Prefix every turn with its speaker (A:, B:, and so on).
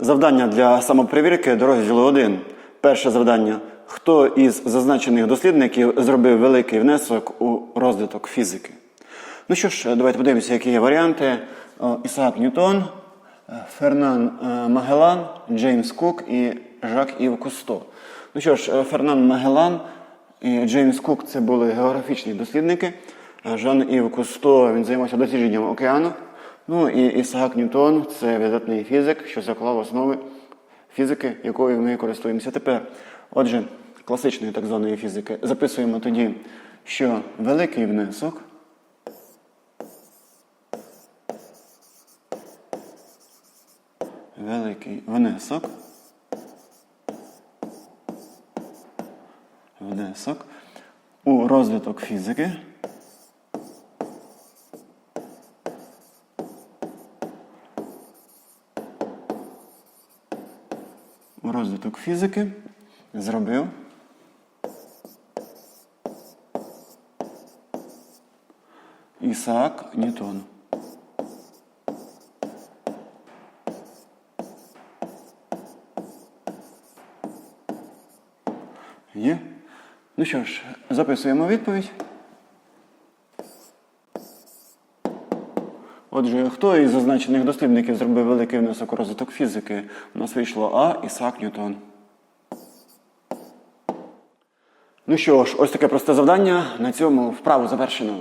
A: Завдання для самопривірки до розділу 1. Перше завдання. Хто із зазначених дослідників зробив великий внесок у розвиток фізики? Ну що ж, давайте подивимося, які є варіанти. Ісаак Ньютон, е, Фернан е, Магелан, Джеймс Кук і Жак Ів Кусто. Ну що ж, е, Фернан Магелан і Джеймс Кук це були географічні дослідники. Е, Жан Ів Кусто він займався дослідженням океану. Ну і Ісаак Ньютон це видатний фізик, що заклав основи фізики, якою ми користуємося тепер. Отже, класичної так званої фізики записуємо тоді, що великий внесок великий внесок внесок у розвиток фізики розвиток фізики зробив Ісаак Ньютон. Є? Ну що ж, записуємо відповідь. Отже, хто із зазначених дослідників зробив великий внесок у розвиток фізики? У нас вийшло А. Ісаак Ньютон. Ну що ж, ось таке просте завдання. На цьому вправу завершено.